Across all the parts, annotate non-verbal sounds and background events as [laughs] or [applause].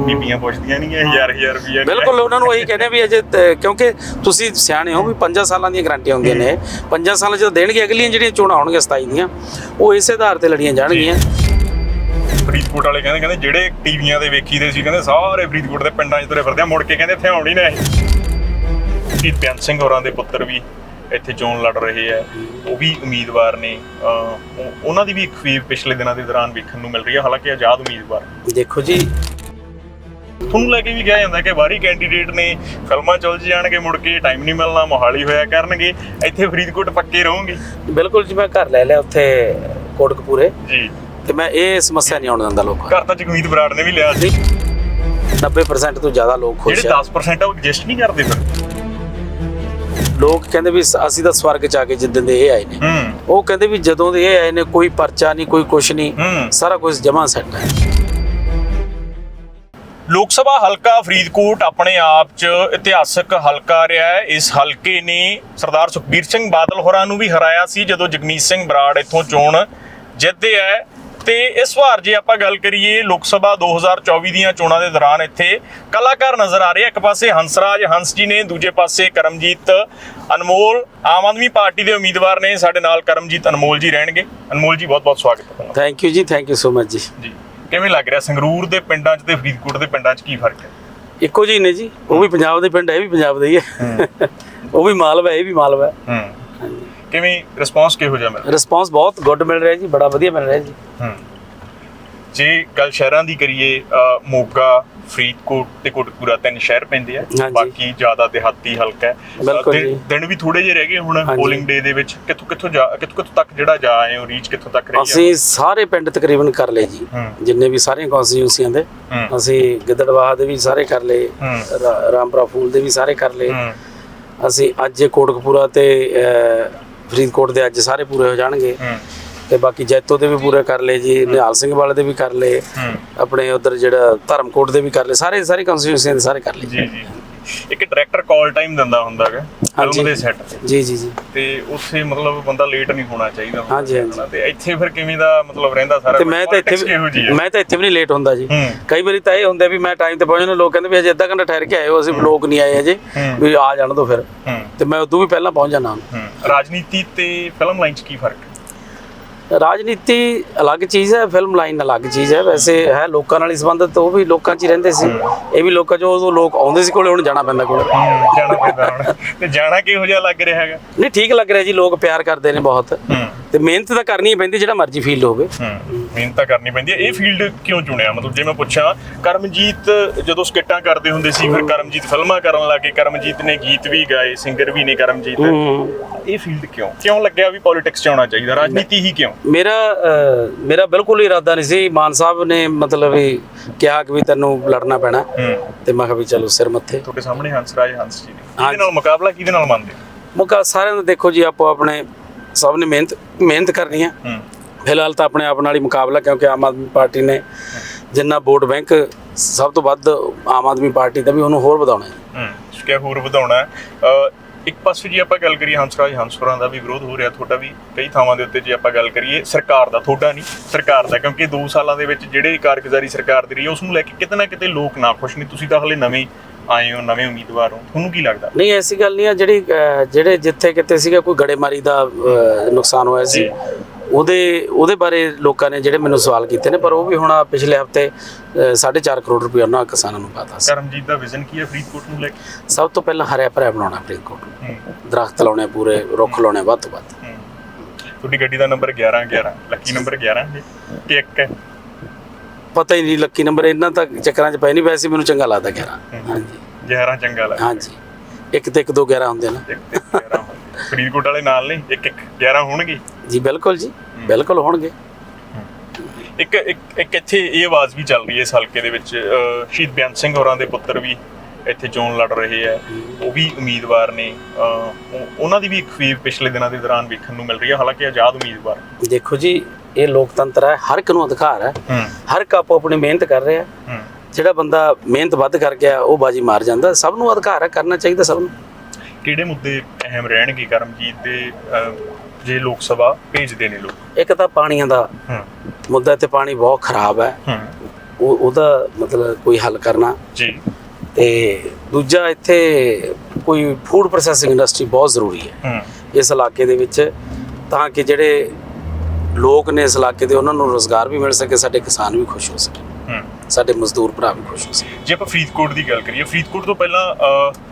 ਬੀਬੀਆਂ ਪੁੱਛਦੀਆਂ ਨਹੀਂ ਇਹ ਹਜ਼ਾਰ ਹਜ਼ਾਰ ਰੁਪਈਆ ਨਹੀਂ ਬਿਲਕੁਲ ਉਹਨਾਂ ਨੂੰ ਇਹੀ ਕਹਿੰਦੇ ਵੀ ਅਜੇ ਕਿਉਂਕਿ ਤੁਸੀਂ ਸਿਆਣੇ ਹੋ ਵੀ 5 ਸਾਲਾਂ ਦੀਆਂ ਗਰੰਟੀਆਂ ਹੁੰਦੀਆਂ ਨੇ। 5 ਸਾਲਾਂ ਜਦੋਂ ਦੇਣਗੇ ਅਗਲੀਆਂ ਜਿਹੜੀਆਂ ਚੋਣਾਂ ਆਉਣਗੀਆਂ 27 ਦੀਆਂ ਉਹ ਇਸੇ ਆਧਾਰ ਤੇ ਲੜੀਆਂ ਜਾਣਗੀਆਂ। ਫਰੀਦਕੋਟ ਵਾਲੇ ਕਹਿੰਦੇ ਕਹਿੰਦੇ ਜਿਹੜੇ ਟੀਵੀਆਂ ਦੇ ਵੇਖੀਦੇ ਸੀ ਕਹਿੰਦੇ ਸਾਰੇ ਫਰੀਦਕੋਟ ਦੇ ਪਿੰਡਾਂ 'ਚ ਤੁਰੇ ਫਿਰਦੇ ਆ ਮੁੜ ਕੇ ਕਹਿੰਦੇ ਇੱਥੇ ਆਉਣੀ ਨਾ ਇਹ ਸ਼ਹੀਦ ਬੇਅੰਤ ਸਿੰਘ ਹੋਰਾਂ ਦੇ ਪੁੱਤਰ ਵੀ ਇੱਥੇ ਚੋਣ ਲੜ ਰਹੇ ਆ ਉਹ ਵੀ ਉਮੀਦਵਾਰ ਨੇ। ਉਹਨਾਂ ਦੀ ਵੀ ਇੱਕ ਫੀਵ ਪਿਛਲੇ ਦਿਨਾਂ ਦੇ ਦੌਰਾਨ ਵੇਖਣ ਨੂੰ ਮਿਲ ਰਹੀ ਹੈ ਹਾਲਾਂਕਿ ਆਜ਼ਾਦ ਉਮੀਦਵਾਰ ਦੇਖੋ ਜੀ ਤੁਹਾਨੂੰ ਲੈ ਕੇ ਵੀ ਕਿਹਾ ਜਾਂਦਾ ਕਿ ਬਾਹਰੀ ਕੈਂਡੀਡੇਟ ਨੇ ਫਿਲਮਾਂ ਚ ਉਲਝ ਜਾਣਗੇ ਮੁੜ ਕੇ ਟਾਈਮ ਨਹੀਂ ਮਿਲਣਾ ਮੋਹਾਲੀ ਹੋਇਆ ਕਰਨਗੇ ਇੱਥੇ ਫਰੀਦਕੋਟ ਪੱਕੇ ਰਹੋਗੇ। ਬਿਲਕੁਲ ਜੀ ਮੈਂ ਘਰ ਲੈ ਲਿਆ ਉੱਥੇ ਕੋਟਕਪੂਰੇ। ਜੀ। ਤੇ ਮੈਂ ਇਹ ਸਮੱਸਿਆ ਨਹੀਂ ਆਉਣ ਦਿੰਦਾ ਲੋਕਾਂ ਘਰ ਤਾਂ ਜਗਮੀਤ ਬਰਾੜ ਨੇ ਵੀ ਲਿਆ ਸੀ। ਨੂੰ 90% ਤੋਂ ਜ਼ਿਆਦਾ ਲੋਕ ਖੁਸ਼ ਜਿਹੜੇ ਆ। 10% ਆ ਉਹ ਐਗਜ਼ਿਸਟ ਨਹੀਂ ਕਰਦੇ ਫਿਰ। ਲੋਕ ਕਹਿੰਦੇ ਵੀ ਅਸੀਂ ਤਾਂ ਸਵਰਗ ਚ ਆ ਕੇ ਜਿੱਦਣ ਦੇ ਇਹ ਆਏ ਨੇ। ਉਹ ਕਹਿੰਦੇ ਵੀ ਜਦੋਂ ਦੇ ਇਹ ਆਏ ਨੇ ਕੋਈ ਪਰਚਾ ਨਹੀਂ ਕੋਈ ਕੁਛ ਨਹੀਂ। ਸਾਰਾ ਕੁਝ ਜਮਾ ਸੈੱਟ ਹੈ ਲੋਕ ਸਭਾ ਹਲਕਾ ਫਰੀਦਕੋਟ ਆਪਣੇ ਆਪ 'ਚ ਇਤਿਹਾਸਕ ਹਲਕਾ ਰਿਹਾ ਹੈ। ਇਸ ਹਲਕੇ ਨੇ ਸਰਦਾਰ ਸੁਖਬੀਰ ਸਿੰਘ ਬਾਦਲ ਹੋਰਾਂ ਨੂੰ ਵੀ ਹਰਾਇਆ ਸੀ ਜਦੋਂ ਜਗਮੀਤ ਸਿੰਘ ਬਰਾੜ ਇੱਥੋਂ ਚੋਣ ਜਿੱਤੇ ਹੈ ਤੇ ਇਸ ਵਾਰ ਜੇ ਆਪਾਂ ਗੱਲ ਕਰੀਏ ਲੋਕ ਸਭਾ 2024 ਦੀਆਂ ਚੋਣਾਂ ਦੇ ਦੌਰਾਨ ਇੱਥੇ ਕਲਾਕਾਰ ਨਜ਼ਰ ਆ ਰਹੇ ਇੱਕ ਪਾਸੇ ਹੰਸਰਾਜ ਹੰਸ ਜੀ ਨੇ ਦੂਜੇ ਪਾਸੇ ਕਰਮਜੀਤ ਅਨਮੋਲ। ਆਮ ਆਦਮੀ ਪਾਰਟੀ ਦੇ ਉਮੀਦਵਾਰ ਨੇ ਸਾਡੇ ਨਾਲ ਕਰਮਜੀਤ ਅਨਮੋਲ ਜੀ ਰਹਿਣਗੇ। ਅਨਮੋਲ ਜੀ ਬਹੁਤ ਬਹੁਤ ਸਵਾਗਤ ਹੈ। Thank you ji thank you so much ji. ਜੀ। ਕਿਵੇਂ ਲੱਗ ਰਿਹਾ? ਸੰਗਰੂਰ ਦੇ ਪਿੰਡਾਂ 'ਚ ਤੇ ਫਰੀਦਕੋਟ ਦੇ ਪਿੰਡਾਂ 'ਚ ਕੀ ਫ਼ਰਕ ਹੈ? ਇੱਕੋ ਜਿਹੇ ਨੇ ਜੀ। ਉਹ ਵੀ ਪੰਜਾਬ ਦੇ ਪਿੰਡ ਹੈ ਇਹ ਵੀ ਪੰਜਾਬ ਦੇ ਹੀ ਹੈ। [laughs] ਉਹ ਵੀ ਮਾਲਵਾ ਇਹ ਵੀ ਮਾਲਵਾ ਹੈ। ਕਿਵੇਂ ਰਿਸਪੌਂਸ ਕਿਹੋ ਜਿਹਾ ਮਿਲ ਰਿਸਪੌਂਸ ਬਹੁਤ ਗੁੱਡ ਮਿਲ ਰਿਹਾ ਜੀ ਬੜਾ ਵਧੀਆ ਮਿਲ ਰਿਹਾ ਜੀ। ਹੂੰ। ਜੇ ਗੱਲ ਸ਼ਹਿਰਾਂ ਦੀ ਕਰੀਏ ਮੋਗਾ ਫਰੀਦਕੋਟ ਤੇ ਕੋਟਕਪੂਰਾ ਤਿੰਨ ਸ਼ਹਿਰ ਪੈਂਦੇ ਆ। ਹਾਂਜੀ। ਬਾਕੀ ਜ਼ਿਆਦਾ ਦਿਹਾਤੀ ਹਲਕਾ ਹੈ। ਬਿਲਕੁਲ ਦਿਨ- ਜੀ। ਦਿਨ ਵੀ ਥੋੜੇ ਜਿਹੇ ਰਹਿ ਗਏ ਹੁਣ ਹਾਂਜੀ। ਪੋਲਿੰਗ ਡੇ ਦੇ ਵਿੱਚ। ਕਿੱਥੋਂ ਕਿੱਥੋਂ ਜਾ ਕਿੱਥੋਂ ਕਿੱਥੋਂ ਤੱਕ ਜਿਹੜਾ ਜਾ ਆਏ ਹੋ ਰੀਚ ਕਿੱਥੋਂ ਤੱਕ ਰਹੀ ਹੈ ਅਸੀਂ ਸਾਰੇ ਪਿੰਡ ਤਕਰੀਬਨ ਕਰ ਲਏ ਜੀ। ਹੂੰ। ਜਿੰਨੇ ਵੀ ਸਾਰੀਆਂ ਕੌਂਸਟੀਟਿਊਂਸੀਆਂ ਦੇ ਹੂੰ। ਅਸੀਂ ਗਿੱਦੜਵਾਹ ਦੇ ਵੀ ਸਾਰੇ ਕਰ ਲਏ। ਹੂੰ। ਰਾ- ਰਾਮਪੁਰਾ ਫੂਲ ਦੇ ਵੀ ਸਾਰੇ ਕਰ ਲਏ। ਹੂੰ। ਅਸੀਂ ਅੱਜ ਕੋਟਕਪੂਰਾ ਤੇ ਅਹ, ਫਰੀਦਕੋਟ ਦੇ ਅੱਜ ਸਾਰੇ ਪੂਰੇ ਹੋ ਜਾਣਗੇ। ਹੂੰ। ਤੇ ਬਾਕੀ ਜੈਤੋ ਦੇ ਵੀ ਪੂਰੇ ਕਰ ਲਏ ਜੀ ਨਿਹਾਲ ਸਿੰਘ ਵਾਲੇ ਦੇ ਵੀ ਕਰ ਲਏ ਆਪਣੇ ਉਧਰ ਜਿਹੜਾ ਧਰਮਕੋਟ ਦੇ ਵੀ ਕਰ ਲਏ ਸਾਰੇ ਸਾਰੇ ਕੌਂਸਟੀਟਿਊਂਸੀਆਂ ਦੇ ਸਾਰੇ ਕਰ ਲਏ। ਜੀ ਜੀ। ਇੱਕ ਡਾਇਰੈਕਟਰ ਕਾਲ ਟਾਈਮ ਦਿੰਦਾ ਹੁੰਦਾ ਹੈਗਾ। ਫਿਲਮ ਦੇ ਸੈੱਟ ਜੀ ਜੀ ਜੀ। ਤੇ ਉੱਥੇ ਮਤਲਬ ਬੰਦਾ ਲੇਟ ਨਹੀਂ ਹੋਣਾ ਚਾਹੀਦਾ ਹੁੰਦਾ ਹਾਂਜੀ, ਹਾਂਜੀ। ਤੇ ਇੱਥੇ ਫਿਰ ਕਿਵੇਂ ਦਾ ਮਤਲਬ ਰਹਿੰਦਾ ਸਾਰਾ ਤੇ? ਮੈਂ ਤਾਂ ਇੱਥੇ ਮੈਂ ਤਾਂ ਇੱਥੇ ਵੀ ਨਹੀਂ ਲੇਟ ਹੁੰਦਾ ਜੀ। ਕਈ ਵਾਰੀ ਤਾਂ ਇਹ ਹੁੰਦਾ ਵੀ ਮੈਂ ਟਾਈਮ ਤੇ ਪਹੁੰਚਣਾ ਲੋਕ ਕਹਿੰਦੇ ਵੀ ਅਜੇ ਅੱਧਾ ਘੰਟਾ ਠਹਿਰ ਕੇ ਆਏ ਹੋ। ਅਸੀਂ ਲੋਕ ਨਹੀਂ ਆਏ ਅਜੇ। ਵੀ ਆ ਜਾਣ ਦੋ ਫਿਰ। ਤੇ ਮੈਂ ਉਦੋਂ ਵੀ ਪਹਿਲਾਂ ਪਹੁੰਚ ਜਾਣਾ ਰਾਜਨੀਤੀ ਤੇ ਫਿਲਮ ਲਾਈਨ 'ਚ ਕੀ ਫ਼ਰਕ? ਹੈ ਰਾਜਨੀਤੀ ਅਲੱਗ ਚੀਜ਼ ਹੈ ਫਿਲਮ ਲਾਈਨ ਅਲੱਗ ਚੀਜ਼ ਹੈ। ਵੈਸੇ ਹੈ ਲੋਕਾਂ ਨਾਲ ਹੀ ਸੰਬੰਧਿਤ ਉਹ ਵੀ ਲੋਕਾਂ 'ਚ ਹੀ ਰਹਿੰਦੇ ਸੀ। ਇਹ ਵੀ ਲੋਕਾਂ 'ਚ ਉਦੋਂ ਲੋਕ ਆਉਂਦੇ ਸੀ ਕੋਲੇ ਹੁਣ ਜਾਣਾ ਪੈਂਦਾ ਕੋਲੇ। ਜਾਣਾ ਪੈਂਦਾ ਹੁਣ। ਤੇ ਜਾਣਾ ਕਿਹੋ ਜਿਹਾ ਲੱਗ ਰਿਹਾ ਹੈਗਾ? ਨਹੀਂ ਠੀਕ ਲੱਗ ਰਿਹਾ ਜੀ ਲੋਕ ਪਿਆਰ ਕਰਦੇ ਨੇ ਬਹੁਤ। ਤੇ ਮਿਹਨਤ ਤਾਂ ਕਰਨੀ ਪੈਂਦੀ ਜਿਹੜਾ ਮਰਜ਼ੀ ਫੀਲਡ ਹੋਵੇ। ਮਿਹਨਤ ਤਾਂ ਕਰਨੀ ਪੈਂਦੀ ਹੈ। ਇਹ ਫੀਲਡ ਕਿਉਂ ਚੁਣਿਆ? ਮਤਲਬ ਜੇ ਮੈਂ ਪੁੱਛਾਂ ਕਰਮਜੀਤ ਜਦੋਂ ਸਕਿੱਟਾਂ ਕਰਦੇ ਹੁੰਦੇ ਸੀ ਫਿਰ ਕਰਮਜੀਤ ਫਿਲਮਾਂ ਕਰਨ ਲੱਗੇ। ਕਰਮਜੀਤ ਨੇ ਗੀਤ ਵੀ ਗਾਏ ਸਿੰਗਰ ਵੀ ਨੇ ਕਰਮਜੀਤ। ਇਹ ਫੀਲਡ ਕਿਉਂ? ਕਿਉਂ ਲੱਗਿਆ ਵੀ ਪੋਲਿਟਿਕਸ 'ਚ ਆਉਣਾ ਚਾਹੀਦਾ? ਰਾਜਨੀਤੀ ਹੀ ਕਿਉਂ? ਮੇਰਾ ਮੇਰਾ ਬਿਲਕੁਲ ਹੀ ਇਰਾਦਾ ਨਹੀਂ ਸੀ। ਮਾਨ ਸਾਹਿਬ ਨੇ ਮਤਲਬ ਵੀ ਕਿਹਾ ਕਿ ਵੀ ਤੈਨੂੰ ਲੜਨਾ ਪੈਣਾ। ਤੇ ਮੈਂ ਕਿਹਾ ਵੀ ਚਲੋ ਸਿਰ ਮੱਥੇ। ਤੁਹਾਡੇ ਸਾਹਮਣੇ ਹੰਸਰਾਜ ਹੰਸ ਜੀ ਨੇ। ਇਹਦੇ। ਨਾਲ ਮੁਕਾਬਲਾ ਕਿਹਦੇ ਨਾਲ ਮੰਨਦੇ? ਮੁਕਾ ਸਾਰਿਆਂ ਨੂੰ ਦੇਖੋ ਜੀ ਆਪੋ ਆਪਣੇ ਸਭ ਨੇ ਮਿਹਨਤ ਮਿਹਨਤ ਕਰਨੀ ਹੂੰ। ਫਿਲਹਾਲ ਤਾਂ ਆਪਣੇ ਆਪ ਨਾਲ ਹੀ ਮੁਕਾਬਲਾ ਕਿਉਂਕਿ ਆਮ ਆਦਮੀ ਪਾਰਟੀ ਨੇ ਜਿੰਨਾ ਵੋਟ ਬੈਂਕ ਸਭ ਤੋਂ ਵੱਧ ਆਮ ਆਦਮੀ ਪਾਰਟੀ ਦਾ ਵੀ ਉਹਨੂੰ ਹੋਰ ਵਧਾਉਣਾ ਹੈ। ਹੂੰ ਕਿ ਹੋਰ ਵਧਾਉਣਾ ਹੈ। ਇੱਕ ਪਾਸੇ ਜੇ ਆਪਾਂ ਗੱਲ ਕਰੀਏ ਹੰਸਰਾਜ ਹੰਸਪੁਰਾਂ ਦਾ ਵੀ ਵਿਰੋਧ ਹੋ ਰਿਹਾ ਤੁਹਾਡਾ ਵੀ ਕਈ ਥਾਵਾਂ ਦੇ ਉੱਤੇ ਜੇ ਆਪਾਂ ਗੱਲ ਕਰੀਏ ਸਰਕਾਰ ਦਾ ਤੁਹਾਡਾ ਨਹੀਂ ਸਰਕਾਰ ਦਾ ਕਿਉਂਕਿ 2 ਸਾਲਾਂ ਦੇ ਵਿੱਚ ਜਿਹੜੇ ਕਾਰਗੁਜ਼ਾਰੀ ਸਰਕਾਰ ਦੀ ਰਹੀ ਉਸ ਨੂੰ ਲੈ ਕੇ ਕਿਤੇ ਨਾ ਕਿਤੇ ਲੋਕ ਨਾ ਖੁਸ਼ ਨਹੀਂ ਤੁਸੀਂ ਤਾਂ ਹਲੇ ਨਵੇਂ ਆਏ ਹੋ ਨਵੇਂ ਉਮੀਦਵਾਰ ਹੋ। ਤੁਹਾਨੂੰ ਕੀ ਲੱਗਦਾ? ਨਹੀਂ ਐਸੀ ਗੱਲ ਨਹੀਂ ਆ ਜਿਹੜੀ ਜਿਹੜੇ ਜਿੱਥੇ ਕਿਤੇ ਸੀਗਾ ਕੋਈ ਗੜੇਮਾਰੀ ਦਾ ਨੁਕਸਾਨ ਹੋਇਆ ਸੀ। ਉਹਦੇ ਉਹਦੇ ਬਾਰੇ ਲੋਕਾਂ ਨੇ ਜਿਹੜੇ ਮੈਨੂੰ ਸਵਾਲ ਕੀਤੇ ਨੇ ਪਰ ਉਹ ਵੀ ਹੁਣ ਪਿਛਲੇ ਹਫ਼ਤੇ 4.5 ਕਰੋੜ ਰੁਪਏ ਉਹਨਾਂ ਕਿਸਾਨਾਂ ਨੂੰ ਪਾਤਾ ਸੀ। ਕਰਮਜੀਤ ਦਾ ਵਿਜ਼ਨ ਕੀ ਹੈ ਫਰੀਦਕੋਟ ਨੂੰ ਲੈ ਕੇ? ਸਭ ਤੋਂ ਪਹਿਲਾਂ ਹਰਿਆ ਭਰਿਆ ਬਣਾਉਣਾ ਫਰੀਦਕੋਟ ਨੂੰ। ਦਰਖਤ ਲਾਉਣੇ ਪੂਰੇ ਰੁੱਖ ਲਾਉਣੇ ਵੱਧ ਤੋਂ ਵੱਧ। ਤੁਹਾਡੀ ਗੱਡੀ ਦਾ ਨੰਬਰ 11 11 ਲੱਕੀ ਨੰਬਰ 11 ਹੈ ਕਿ ਇੱਕ ਹੈ। ਪਤਾ ਹੀ ਨਹੀਂ ਲੱਕੀ ਨੰਬਰ ਇਹਨਾਂ ਤਾਂ ਚੱਕਰਾਂ 'ਚ ਪੈ ਨਹੀਂ ਵੈਸੇ ਮੈਨੂੰ ਚੰਗਾ ਲੱਗਦਾ 11 ਹਾਂਜੀ। 11 ਚੰਗਾ ਲੱਗਦਾ। ਹਾਂਜੀ। ਇੱਕ ਤੇ ਇੱਕ ਦੋ 11 ਹੁੰਦੇ ਨੇ। ਇੱਕ ਇੱਕ 11 ਫਰੀਦਕੋਟ ਵਾਲੇ ਨਾਲ ਨਹੀਂ ਇੱਕ ਇੱਕ 11 ਹੋਣਗੇ। ਜੀ ਬਿਲਕੁਲ ਜੀ ਬਿਲਕੁਲ ਹੋਣਗੇ। ਇੱਕ ਇੱਕ ਇੱਕ ਇੱਥੇ ਇਹ ਆਵਾਜ਼ ਵੀ ਚੱਲ ਰਹੀ ਹੈ ਇਸ ਹਲਕੇ ਦੇ ਵਿੱਚ ਸ਼ਹੀਦ ਬੇਅੰਤ ਸਿੰਘ ਹੋਰਾਂ ਦੇ ਪੁੱਤਰ ਵੀ ਇੱਥੇ ਚੋਣ ਲੜ ਰਹੇ ਆ ਉਹ ਵੀ ਉਮੀਦਵਾਰ ਨੇ ਉਹਨਾਂ ਦੀ ਵੀ ਇੱਕ ਫੀਵ ਪਿਛਲੇ ਦਿਨਾਂ ਦੇ ਦੌਰਾਨ ਵੇਖਣ ਨੂੰ ਮਿਲ ਰਹੀ ਹੈ। ਹਾਲਾਂਕਿ ਆਜ਼ਾਦ ਉਮੀਦਵਾਰ। ਦੇਖੋ ਜੀ ਇਹ ਲੋਕਤੰਤਰ ਹੈ ਹਰ ਇੱਕ ਨੂੰ ਅਧਿਕਾਰ ਹੈ। ਹਰ ਇੱਕ ਆਪੋ ਆਪਣੀ ਮਿਹਨਤ ਕਰ ਰਿਹਾ ਜਿਹੜਾ ਬੰਦਾ ਮਿਹਨਤ ਵੱਧ ਕਰ ਗਿਆ ਉਹ ਬਾਜੀ ਮਾਰ ਜਾਂਦਾ। ਸਭ ਨੂੰ ਅਧਿਕਾਰ ਹੈ ਕਰਨਾ ਚਾਹੀਦਾ ਸਭ ਨੂੰ। ਕਿਹੜੇ ਮੁੱਦੇ ਅਹਿਮ ਰਹਿਣਗੇ ਕਰਮਜੀਤ ਦੇ ਜੇ ਲੋਕ ਸਭਾ ਭੇਜਦੇ ਨੇ ਲੋਕ? ਇੱਕ ਤਾਂ ਪਾਣੀਆਂ ਦਾ ਮੁੱਦਾ ਤੇ ਪਾਣੀ ਬਹੁਤ ਖਰਾਬ ਹੈ। ਉਹ ਉਹਦਾ ਮਤਲਬ ਕੋਈ ਹੱਲ ਕਰਨਾ। ਜੀ। ਤੇ ਦੂਜਾ ਇੱਥੇ ਕੋਈ ਫੂਡ ਪ੍ਰੋਸੈਸਿੰਗ ਇੰਡਸਟਰੀ ਬਹੁਤ ਜ਼ਰੂਰੀ ਹੈ। ਇਸ ਇਲਾਕੇ ਦੇ ਵਿੱਚ ਤਾਂ ਕਿ ਜਿਹੜੇ ਲੋਕ ਨੇ ਇਸ ਇਲਾਕੇ ਦੇ ਉਹਨਾਂ ਨੂੰ ਰੋਜ਼ਗਾਰ ਵੀ ਮਿਲ ਸਕੇ ਸਾਡੇ ਕਿਸਾਨ ਵੀ ਖੁਸ਼ ਹੋ ਸਕਣ। ਹੂੰ। ਸਾਡੇ ਮਜ਼ਦੂਰ ਭਰਾ ਵੀ ਖੁਸ਼ ਹੋ ਜੇ ਆਪਾਂ ਫਰੀਦਕੋਟ ਦੀ ਗੱਲ ਕਰੀਏ ਫਰੀਦਕੋਟ ਤੋਂ ਪਹਿਲਾਂ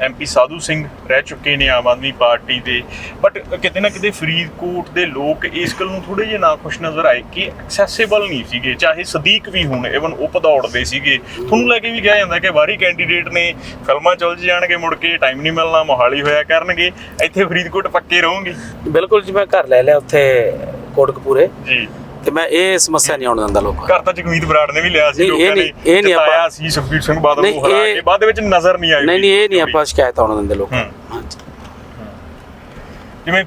ਐਮਪੀ ਸਾਧੂ ਸਿੰਘ ਰਹਿ ਚੁੱਕੇ ਨੇ ਆਮ ਆਦਮੀ ਪਾਰਟੀ ਦੇ। ਬਟ ਕਿਤੇ ਨਾ ਕਿਤੇ ਫਰੀਦਕੋਟ ਦੇ ਲੋਕ ਇਸ ਗੱਲ ਨੂੰ ਥੋੜੇ ਜਿਹਾ ਨਾਖੁਸ਼ ਨਜ਼ਰ ਆਏ ਕਿ ਐਕਸੈਸਿਬਲ ਨਹੀਂ ਸੀਗੇ। ਚਾਹੇ ਸਦੀਕ ਵੀ ਹੁਣ ਇਵਨ ਉਹ ਪਦੌੜਦੇ ਸੀਗੇ। ਤੁਹਾਨੂੰ ਲੈ ਕੇ ਵੀ ਕਿਹਾ ਜਾਂਦਾ ਕਿ ਬਾਹਰੀ ਕੈਂਡੀਡੇਟ ਨੇ ਫਿਲਮਾਂ ਚਲ ਜਾਣਗੇ ਮੁੜ ਕੇ ਟਾਈਮ ਨਹੀਂ ਮਿਲਣਾ ਮੋਹਾਲੀ ਹੋਇਆ ਕਰਨਗੇ। ਇੱਥੇ ਫਰੀਦਕੋਟ ਪੱਕੇ ਰਹੋਗੇ? ਬਿਲਕੁਲ ਜੀ ਮੈਂ ਘਰ ਲੈ ਲਿਆ ਉੱਥੇ ਕੋਟਕਪੂਰੇ। ਜੀ। ਤੇ ਮੈਂ ਇਹ ਸਮੱਸਿਆ ਨਹੀਂ ਆਉਣ ਦਿੰਦਾ ਲੋਕਾਂ। ਘਰ ਤਾਂ ਜਗਮੀਤ ਬਰਾੜ ਨੇ ਵੀ ਲਿਆ ਸੀ ਲੋਕਾਂ ਨੇ ਇਹ ਨਹੀਂ ਆਪਾਂ- ਸੀ ਸੁਖਬੀਰ ਸਿੰਘ ਬਾਦਲ ਨੂੰ ਹਰਾ ਕੇ। ਬਾਅਦ ਵਿੱਚ ਨਜ਼ਰ ਨਹੀਂ ਆਈ ਨਹੀਂ ਨਹੀਂ ਇਹ ਨਹੀਂ। ਆਪਾਂ ਸ਼ਿਕਾਇਤ ਆਉਣ ਦਿੰਦੇ ਲੋਕਾਂ ਹਾਂਜੀ। ਜਿਵੇਂ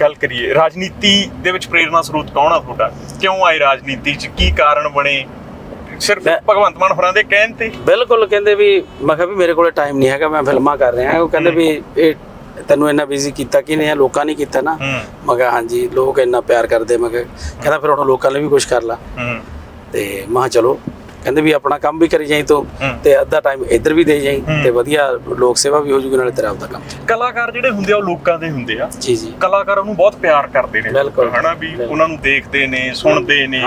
ਗੱਲ ਕਰੀਏ ਰਾਜਨੀਤੀ ਦੇ ਵਿੱਚ ਪ੍ਰੇਰਣਾ ਸਰੋਤ ਕੌਣ ਆ ਤੁਹਾਡਾ? ਕਿਉਂ ਆਏ ਰਾਜਨੀਤੀ 'ਚ? ਕੀ ਕਾਰਨ ਬਣੇ? ਸਿਰਫ ਭਗਵੰਤ ਮਾਨ ਹੋਰਾਂ ਦੇ ਕਹਿਣ ਤੇ? ਬਿਲਕੁਲ ਕਹਿੰਦੇ ਵੀ ਮੈਂ ਕਿਹਾ ਵੀ ਮੇਰੇ ਕੋਲੇ ਟਾਈਮ ਨਹੀਂ ਹੈਗਾ ਮੈਂ ਫਿਲਮਾਂ ਕਰ ਰਿਹਾ। ਉਹ ਕਹਿੰਦੇ ਵੀ ਇਹ ਤੈਨੂੰ ਇੰਨਾ ਬਿਜ਼ੀ ਕੀਤਾ ਕਿ ਨਹੀਂ ਲੋਕਾਂ ਨੇ ਕੀਤਾ ਨਾ। ਮੈਂ ਕਿਹਾ ਹਾਂਜੀ ਲੋਕ ਇੰਨਾ ਪਿਆਰ ਕਰਦੇ ਮੈਂ ਕਿਹਾ ਕਹਿੰਦਾ ਫਿਰ ਹੁਣ ਲੋਕਾਂ ਲਈ ਵੀ ਕੁਝ ਕਰ ਲਾ। ਤੇ ਮੈਂ ਕਿਹਾ ਚਲੋ ਕਹਿੰਦੇ ਵੀ ਆਪਣਾ ਕੰਮ ਵੀ ਕਰੀ ਜਾਈ ਤੂੰ। ਤੇ ਅੱਧਾ ਟਾਈਮ ਇੱਧਰ ਵੀ ਦੇ ਜਾਈ। ਤੇ ਵਧੀਆ ਲੋਕ ਸੇਵਾ ਵੀ ਹੋ ਜੂਗੀ ਨਾਲੇ ਤੇਰਾ ਆਪਦਾ ਕੰਮ। ਕਲਾਕਾਰ ਜਿਹੜੇ ਹੁੰਦੇ ਆ ਉਹ ਲੋਕਾਂ ਦੇ ਹੁੰਦੇ ਆ। ਜੀ ਜੀ। ਕਲਾਕਾਰਾਂ ਨੂੰ ਬਹੁਤ ਪਿਆਰ ਕਰਦੇ ਨੇ। ਹਨਾ ਵੀ। ਉਹਨਾਂ ਨੂੰ ਦੇਖਦੇ ਨੇ ਸੁਣਦੇ ਨੇ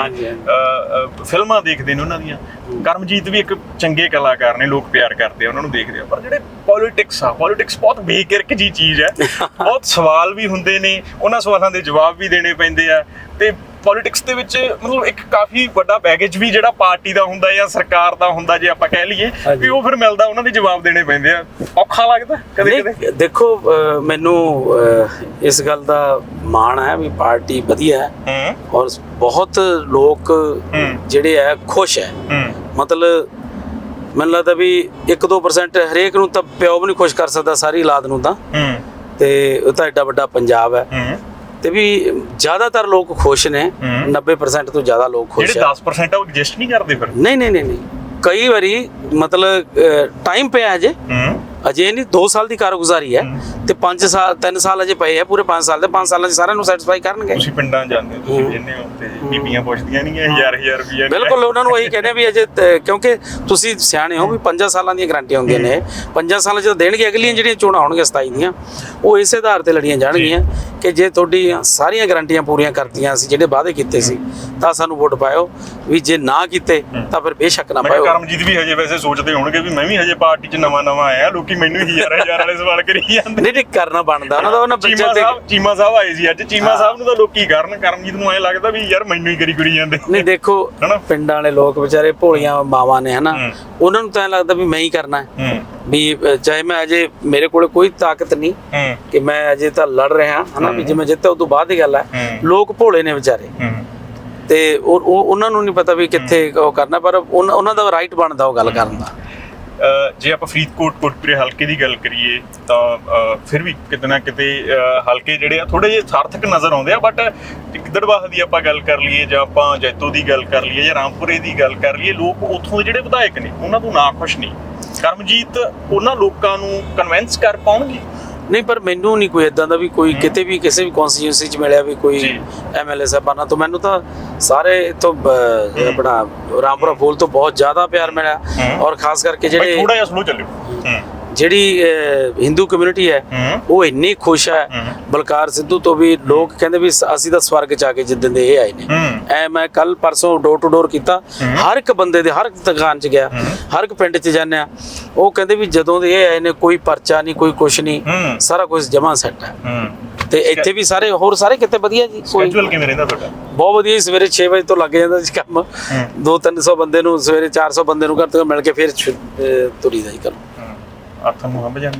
ਫਿਲਮਾਂ ਦੇਖਦੇ ਨੇ ਉਹਨਾਂ ਦੀਆਂ। ਕਰਮਜੀਤ ਵੀ ਇੱਕ ਚੰਗੇ ਕਲਾਕਾਰ ਨੇ ਲੋਕ ਪਿਆਰ ਕਰਦੇ ਆ ਉਹਨਾਂ ਨੂੰ ਦੇਖਦੇ ਆ। ਪਰ ਜਿਹੜੇ ਪੋਲਿਟਿਕਸ ਆ ਪੋਲਿਟਿਕਸ ਬਹੁਤ ਬੇਕਿਰਕ ਜੀ ਚੀਜ਼ ਹੈ। [laughs] ਬਹੁਤ ਸਵਾਲ ਵੀ ਹੁੰਦੇ ਨੇ ਉਹਨਾਂ ਸਵਾਲਾਂ ਦੇ ਜਵਾਬ ਵੀ ਦੇਣੇ ਪੈਂਦੇ ਆ। ਤੇ ਪੋਲਿਟਿਕਸ ਦੇ ਵਿੱਚ ਮਤਲਬ ਇੱਕ ਕਾਫੀ ਵੱਡਾ ਬੈਗੇਜ ਵੀ ਜਿਹੜਾ ਪਾਰਟੀ ਦਾ ਹੁੰਦਾ ਜਾਂ ਸਰਕਾਰ ਦਾ ਹੁੰਦਾ ਜੇ ਆਪਾਂ ਕਹਿ ਲਈਏ। ਵੀ ਉਹ ਫਿਰ ਮਿਲਦਾ ਉਹਨਾਂ ਦੇ ਜਵਾਬ ਦੇਣੇ ਪੈਂਦੇ ਆ। ਔਖਾ ਲੱਗਦਾ ਕਦੇ ਕਦੇ? ਦੇਖੋ ਮੈਨੂੰ ਇਸ ਗੱਲ ਦਾ ਮਾਣ ਹੈ ਵੀ ਪਾਰਟੀ ਵਧੀਆ ਹੈ ਔਰ ਬਹੁਤ ਲੋਕ। ਜਿਹੜੇ ਹੈ ਖੁਸ਼ ਹੈ। ਮਤਲਬ ਮੈਨੂੰ ਲੱਗਦਾ ਵੀ 1-2% ਹਰੇਕ ਨੂੰ ਤਾਂ ਪਿਓ ਵੀ ਨਹੀਂ ਖੁਸ਼ ਕਰ ਸਕਦਾ ਸਾਰੀ ਔਲਾਦ ਨੂੰ ਤਾਂ। ਤੇ ਉਹ ਤਾਂ ਐਡਾ ਵੱਡਾ ਪੰਜਾਬ ਹੂੰ। ਤੇ ਵੀ ਜ਼ਿਆਦਾਤਰ ਲੋਕ ਖੁਸ਼ ਨੇ ਹੂੰ। 90% ਤੋਂ ਜ਼ਿਆਦਾ ਲੋਕ ਖੁਸ਼ ਜਿਹੜੇ ਹੈ 10% ਆ ਉਹ ਐਗਜ਼ਿਸਟ ਨਹੀਂ ਕਰਦੇ ਫਿਰ? ਨਹੀਂ ਨਹੀਂ ਨਹੀਂ ਨਹੀਂ। ਕਈ ਵਾਰੀ ਮਤਲਬ ਟਾਈਮ ਪਿਆ ਹੂੰ। ਅਜੇ ਨਹੀਂ 2 ਸਾਲ ਦੀ ਕਾਰਗੁਜ਼ਾਰੀ ਹੈ। ਤੇ 5 ਸਾਲ 3 ਸਾਲ ਅਜੇ ਪਏ ਆ ਪੂਰੇ 5 ਸਾਲ ਦੇ 5 ਸਾਲਾਂ 'ਚ ਸਾਰਿਆਂ ਨੂੰ ਸੈਟੀਸਫਾਈ ਕਰਨਗੇ। ਤੁਸੀਂ ਪਿੰਡਾਂ ਜਾਂਦੇ ਹੋ ਤੁਸੀਂ। ਜਿੰਨੇ ਹੋ ਤੇ ਬੀਬੀਆਂ ਪੁੱਛਦੀਆਂ ਨਹੀਂ ਹਜ਼ਾਰ ਹਜ਼ਾਰ ਰੁਪਈਆ। ਬਿਲਕੁਲ ਉਹਨਾਂ ਨੂੰ ਇਹੀ ਕਹਿੰਦੇ ਆ ਵੀ ਅਜੇ ਤ- ਕਿਉਂਕਿ ਤੁਸੀਂ ਸਿਆਣੇ ਹੋ ਵੀ 5 ਸਾਲਾਂ ਦੀਆਂ ਗਰੰਟੀਆਂ ਹੁੰਦੀਆਂ ਨੇ। 5 ਸਾਲਾਂ ਚ ਦੇਣਗੇ ਅਗਲੀਆਂ ਜਿਹੜੀਆਂ ਚੋਣਾਂ ਹੋਣਗੀਆਂ 27 ਦੀਆਂ ਉਹ ਇਸੇ ਆਧਾਰ ਤੇ ਲੜੀਆਂ ਜਾਣਗੀਆਂ ਕਿ ਜੇ ਤੁਹਾਡੀ ਸਾਰੀਆਂ ਗਰੰਟੀਆਂ ਪੂਰੀਆਂ ਕਰਤੀਆਂ ਸੀ ਜਿਹੜੇ ਵਾਅਦੇ ਕੀਤੇ ਸੀ ਤਾਂ ਸਾਨੂੰ ਵੋਟ ਪਾਇਓ। ਵੀ ਜੇ ਨਾ ਕੀਤੇ ਤਾਂ ਫਿਰ ਬੇਸ਼ੱਕ ਨਾ ਮੈਂ ਕਿਹਾ ਪਾਇਓ। ਕਰਮਜੀਤ ਵੀ ਹਜੇ ਵੈਸੇ ਸੋਚਦੇ ਹੋਣਗੇ ਵੀ ਮੈਂ ਵੀ ਹਜੇ ਪਾਰਟੀ 'ਚ ਨਵਾਂ ਨਵਾਂ ਆਇਆ ਲੋਕੀ ਮੈਨੂੰ ਹੀ ਹਜ਼ਾਰ ਹਜ਼ਾਰ ਵਾਲੇ ਸਵਾਲ ਕਰੀ ਜਾਂਦੇ। ਨਹੀਂ ਨਹੀਂ ਕਰਨਾ ਬਣਦਾ ਉਹਨਾਂ ਦਾ ਉਹਨਾਂ ਚੀਮਾ ਬੱਚੇ ਤੇ ਸਾਹਿਬ ਚੀਮਾ ਸਾਹਿਬ ਆਏ ਸੀ ਅੱਜ ਚੀਮਾ। ਸਾਹਿਬ ਨੂੰ ਤਾਂ ਲੋਕੀ ਕਰਨ ਕਰਮਜੀਤ ਨੂੰ ਐ ਲੱਗਦਾ ਵੀ ਯਾਰ ਮੈਨੂੰ ਹੀ ਕਰੀ ਕਰੀ ਜਾਂਦੇ। ਨਹੀਂ ਦੇਖੋ? ਪਿੰਡਾਂ ਵਾਲੇ ਲੋਕ ਵਿਚਾਰੇ ਭੋਲੀਆਂ ਮਾਵਾਂ ਨੇ ਹਨਾ। ਉਹਨਾਂ ਨੂੰ ਤਾਂ ਲੱਗਦਾ ਵੀ ਮੈਂ ਹੀ ਕਰਨਾ ਹੈ। ਵੀ ਚਾਹੇ ਮੈਂ ਅਜੇ ਮੇਰੇ ਕੋਲੇ ਕੋਈ ਤਾਕਤ ਨਹੀਂ ਕਿ ਮੈਂ ਅਜੇ ਤਾਂ ਲੜ ਰਿਹਾ ਹਨਾ? ਵੀ ਜੇ ਮੈਂ ਜਿੱਤੇ ਉਸ ਤੋਂ ਬਾਅਦ ਦੀ ਗੱਲ ਹੈ। ਲੋਕ ਭੋਲੇ ਨੇ ਵਿਚਾਰੇ। ਤੇ ਉਹ ਉਹ- ਉਹਨਾਂ ਨੂੰ ਨਹੀਂ ਪਤਾ ਵੀ ਕਿੱਥੇ ਉਹ ਕਰਨਾ ਪਰ ਉਹਨਾਂ ਦਾ ਰਾਈਟ ਬਣਦਾ ਉਹ ਗੱਲ ਕਰਨ ਦਾ। ਜੇ ਆਪਾਂ ਫਰੀਦਕੋਟ, ਕੋਟਪੁਰੇ ਹਲਕੇ ਦੀ ਗੱਲ ਕਰੀਏ, ਤਾਂ ਫਿਰ ਵੀ ਕਿਤੇ ਨਾ ਕਿਤੇ ਹਲਕੇ ਜਿਹੜੇ ਆ ਥੋੜੇ ਜਿਹੇ ਸਾਰਥਕ ਨਜ਼ਰ ਆਉਂਦੇ ਆ ਬਟ ਗਿੱਦੜਬਾਹ ਦੀ ਆਪਾਂ ਗੱਲ ਕਰ ਲਈਏ, ਜਾਂ ਆਪਾਂ ਜੈਤੋ ਦੀ ਗੱਲ ਕਰ ਲਈਏ, ਜਾਂ ਰਾਮਪੁਰੇ ਦੀ ਗੱਲ ਕਰ ਲਈਏ, ਲੋਕ ਉੱਥੋਂ ਦੇ ਜਿਹੜੇ ਵਿਧਾਇਕ ਨੇ, ਉਹਨਾਂ ਤੋਂ ਨਾ ਖੁਸ਼ ਨਹੀਂ। ਕਰਮਜੀਤ ਉਹਨਾਂ ਲੋਕਾਂ ਨੂੰ ਕਨਵਿੰਸ ਕਰ ਪਾਉਣਗੇ? ਨਹੀਂ ਪਰ ਮੈਨੂੰ ਨਹੀਂ ਕੋਈ ਇਦਾਂ ਦਾ ਵੀ ਕੋਈ ਕਿਤੇ ਵੀ ਕਿਸੇ ਵੀ ਕਨਸਟੀਟਿਊਂਸੀ ਚ ਮਿਲਿਆ ਵੀ ਕੋਈ। ਐਮਐਲਏ ਸਾਹਿਬਾਨਾਂ ਤੋਂ। ਮੈਨੂੰ ਤਾਂ ਸਾਰੇ ਇਥੋਂ ਆਪਣਾ ਰਾਮਪੁਰਾ ਫੂਲ ਤੋਂ ਬਹੁਤ ਜ਼ਿਆਦਾ ਪਿਆਰ ਮਿਲਿਆ। ਔਰ ਖਾਸ ਕਰਕੇ ਜਿਹੜੇ ਥੋੜਾ ਜਿਹਾ ਸਲੋ ਚੱਲਿਓ। ਜਿਹੜੀ ਹਿੰਦੂ ਕਮਿਊਨਿਟੀ ਹੈ ਉਹ ਇੰਨੀ ਖੁਸ਼ ਹੈ। ਬਲਕਾਰ ਸਿੱਧੂ ਤੋਂ ਵੀ ਲੋਕ ਕਹਿੰਦੇ ਵੀ ਅਸੀਂ ਤਾਂ ਸਵਰਗ ਚ ਆ ਕੇ ਜਿੱਦਣ ਦੇ ਇਹ ਆਏ ਨੇ। ਐ ਮੈਂ ਕੱਲ ਪਰਸੋਂ ਡੋਰ ਟੂ ਡੋਰ ਕੀਤਾ। ਹਰ ਇੱਕ ਬੰਦੇ ਦੇ ਹਰ ਇੱਕ ਦੁਕਾਨ 'ਚ ਗਿਆ। ਹਰ ਇੱਕ ਪਿੰਡ 'ਚ ਜਾਂਦੇ ਉਹ ਕਹਿੰਦੇ ਵੀ ਜਦੋਂ ਦੇ ਇਹ ਆਏ ਨੇ ਕੋਈ ਪਰਚਾ ਨਹੀਂ ਕੋਈ ਕੁਛ ਨਹੀਂ। ਸਾਰਾ ਕੁਝ ਜਮਾ ਸੈੱਟ ਹੈ। ਤੇ ਇੱਥੇ ਵੀ ਸਾਰੇ ਹੋਰ ਸਾਰੇ ਕਿਤੇ ਵਧੀਆ ਜੀ? ਕੋਈ ਸਕੇਜੂਅਲ ਕਿਵੇਂ ਰਹਿੰਦਾ ਤੁਹਾਡਾ? ਬਹੁਤ ਵਧੀਆ ਜੀ, ਸਵੇਰੇ 6 ਵਜੇ ਤੋਂ ਲੱਗ ਜਾਂਦਾ ਜੀ ਕੰਮ। 2-300 ਬੰਦੇ ਨੂੰ ਸਵੇਰੇ 400 ਬੰਦੇ ਨੂੰ ਘਰ ਤੋਂ ਮਿਲ ਕੇ ਫਿਰ ਤੁਰੀਦਾ ਜੀ ਕੰਮ। ਅੱਖਾਂ ਨੂੰ ਹੰਬ ਜਾਂਦੇ।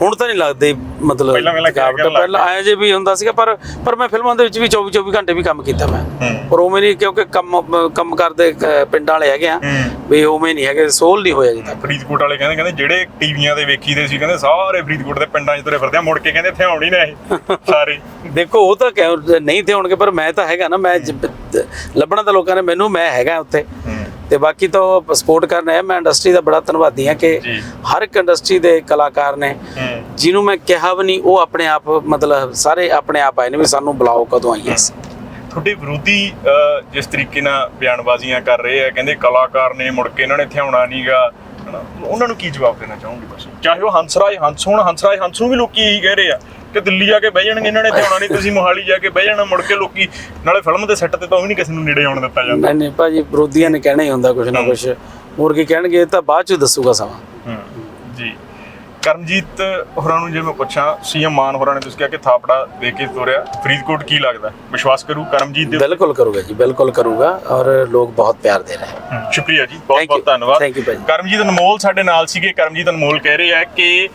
ਹੁਣ ਤਾਂ ਨਹੀਂ ਲੱਗਦੇ ਮਤਲਬ ਪਹਿਲਾਂ- ਪਹਿਲਾਂ ਕਿਆ ਥਕਾਵਟ। ਕਰਨ ਲੱਗ ਪਹਿਲਾਂ ਆਇਆ ਜੇ ਵੀ ਹੁੰਦਾ ਸੀਗਾ ਪਰ ਪਰ ਮੈਂ ਫਿਲਮਾਂ ਦੇ ਵਿੱਚ ਵੀ 24 24 ਘੰਟੇ ਵੀ ਕੰਮ ਕੀਤਾ ਮੈਂ। ਪਰ ਉਵੇਂ ਨਹੀਂ ਕਿਉਂਕਿ ਕੰਮ ਕੰਮ ਕਰਦੇ ਪਿੰਡਾਂ ਵਾਲੇ ਹੈਗੇ ਆ। ਵੀ ਉਵੇਂ ਨਹੀਂ ਹੈਗੇ ਸੋਲ ਨਹੀਂ ਹੋਇਆ ਜੀ ਤੱਕ। ਫਰੀਦਕੋਟ ਵਾਲੇ ਕਹਿੰਦੇ ਕਹਿੰਦੇ ਜਿਹੜੇ ਟੀਵੀਆਂ ਤੇ ਵੇਖੀਦੇ ਸੀ ਕਹਿੰਦੇ ਸਾਰੇ ਫਰੀਦਕੋਟ ਦੇ ਪਿੰਡਾਂ 'ਚ ਤੁਰੇ ਫਿਰਦੇ ਆ। ਮੁੜ ਕੇ ਕਹਿੰਦੇ ਇੱਥੇ ਆਉਣੀ ਨਾ ਇਹ ਸਾਰੇ। ਦੇਖੋ ਉਹ ਤਾਂ ਨਹੀਂ ਤੇ ਹੋਣਗੇ ਪਰ ਮੈਂ ਤਾਂ ਹੈਗਾ ਨਾ ਮੈਂ ਲੱਭਣਾ ਤਾਂ ਲੋਕਾਂ ਨੇ ਮੈਨੂੰ ਮੈਂ ਹੈਗਾ ਉੱਥੇ। ਤੇ ਬਾਕੀ ਤਾਂ ਸਪੋਰਟ ਕਰਨਾ ਹੈ ਮੈਂ ਇੰਡਸਟਰੀ ਦਾ ਬੜਾ ਧੰਨਵਾਦੀ ਹਾਂ ਕਿ। ਹਰ ਇੱਕ ਇੰਡਸਟਰੀ ਦੇ ਕਲਾਕਾਰ ਨੇ ਜਿਹਨੂੰ ਮੈਂ ਕਿਹਾ ਵੀ ਨਹੀਂ ਉਹ ਆਪਣੇ ਆਪ ਮਤਲਬ ਸਾਰੇ ਆਪਣੇ ਆਪ ਆਏ ਨੇ ਵੀ ਸਾਨੂੰ ਬੁਲਾਓ ਕਦੋਂ ਆਈਏ। ਤੁਹਾਡੇ ਵਿਰੋਧੀ ਜਿਸ ਤਰੀਕੇ ਨਾਲ ਬਿਆਨਬਾਜ਼ੀਆਂ ਕਰ ਰਹੇ ਆ ਕਹਿੰਦੇ ਕਲਾਕਾਰ ਨੇ ਮੁੜ ਕੇ ਇਹਨਾਂ ਨੇ ਇੱਥੇ ਆਉਣਾ ਨਹੀਂਗਾ ਉਹਨਾਂ ਨੂੰ ਕੀ ਜਵਾਬ ਦੇਣਾ ਚਾਹੋਗੇ ਤੁਸੀਂ ਚਾਹੇ ਉਹ ਹੰਸਰਾਜ ਹੰਸ ਹੋਣ ਹੰਸਰਾਜ ਹੰਸ ਨੂੰ ਵੀ ਲੋਕੀ ਇਹੀ ਕਹਿ ਰਹੇ ਆ। ਕਿ ਦਿੱਲੀ ਜਾ ਕੇ ਬਹਿ ਜਾਣਗੇ ਇਹਨਾਂ ਨੇ ਇੱਥੇ ਆਉਣਾ ਨਹੀਂ ਤੁਸੀਂ ਮੋਹਾਲੀ ਜਾ ਕੇ ਬਹਿ ਜਾਣਾ ਮੁੜ ਕੇ ਲੋਕੀ ਨਾਲੇ ਫਿਲਮ ਦੇ ਸੈੱਟ ਤੇ ਤਾਂ ਉਹ ਵੀ ਨਹੀਂ ਕਿਸੇ ਨੂੰ ਨੇੜੇ ਆਉਣ ਦਿੱਤਾ ਜਾਂਦਾ। ਨਹੀਂ ਨਹੀਂ ਭਾਜੀ ਵਿਰੋਧੀਆਂ ਨੇ ਕਹਿਣਾ ਹੀ ਹੁੰਦਾ ਕੁਝ ਨਾ ਕੁਝ ਹੋਰ ਕੀ ਕਹਿਣਗੇ ਇਹ ਤਾਂ ਬਾਅਦ ਚ ਦੱਸੂਗਾ ਸਮਾਂ। ਹਮ, ਜੀ। ਕਰਮਜੀਤ ਹੋਰਾਂ ਨੂੰ ਜੇ ਮੈਂ ਪੁੱਛਾਂ ਸੀਐਮ ਮਾਨ ਹੋਰਾਂ ਨੇ ਤੁਸੀਂ ਕਿਹਾ ਕਿ ਥਾਪੜਾ ਦੇ ਕੇ ਤੋਰਿਆ। ਫਰੀਦਕੋਟ ਕੀ ਲੱਗਦਾ? ਵਿਸ਼ਵਾਸ ਕਰੂ ਕਰਮਜੀਤ ਦੇ ਬਿਲਕੁਲ ਕਰੂਗਾ ਜੀ ਬਿਲਕੁਲ ਕਰੂਗਾ ਔਰ ਲੋਕ ਬਹੁਤ ਪਿਆਰ ਦੇ ਰਹੇ ਹਨ ਸ਼ੁਕਰੀਆ ਜੀ ਬਹੁਤ ਬਹੁਤ. ਧੰਨਵਾਦ। ਕਰਮਜੀਤ ਅਨਮੋਲ ਸਾਡੇ ਨਾਲ ਸੀਗੇ ਕਰਮਜੀਤ ਅਨਮੋਲ ਕਹਿ ਰਹੇ ਆ ਕਿ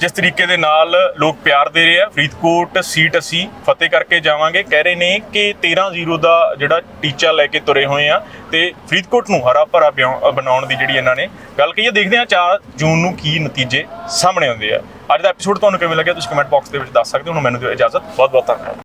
ਜਿਸ ਤਰੀਕੇ ਦੇ ਨਾਲ ਲੋਕ ਪਿਆਰ ਦੇ ਰਹੇ ਆ ਫਰੀਦਕੋਟ ਸੀਟ ਅਸੀਂ ਫਤਿਹ ਕਰਕੇ ਜਾਵਾਂਗੇ। ਕਹਿ ਰਹੇ ਨੇ ਕਿ 13-0 ਦਾ ਜਿਹੜਾ ਟੀਚਾ ਲੈ ਕੇ ਤੁਰੇ ਹੋਏ ਆ ਤੇ ਫਰੀਦਕੋਟ ਨੂੰ ਹਰਾ ਭਰਾ ਬਣਾਉਣ ਦੀ ਜਿਹੜੀ ਇਹਨਾਂ ਨੇ ਗੱਲ ਕਹੀ ਹੈ ਦੇਖਦੇ ਆ 4 ਜੂਨ ਨੂੰ ਕੀ ਨਤੀਜੇ ਸਾਹਮਣੇ ਆਉਂਦੀ ਹੈ। ਅੱਜ ਦਾ ਐਪੀਸੋਡ ਤੁਹਾਨੂੰ ਕਿਵੇਂ ਲੱਗਿਆ? ਤੁਸੀਂ ਕਮੈਂਟ ਬਾਕਸ ਦੇ ਵਿੱਚ ਦੱਸ ਸਕਦੇ ਹੋ। ਹੁਣ ਮੈਨੂੰ ਦਿਓ ਇਜਾਜ਼ਤ ਬਹੁਤ ਬਹੁਤ ਧੰਨਵਾਦ।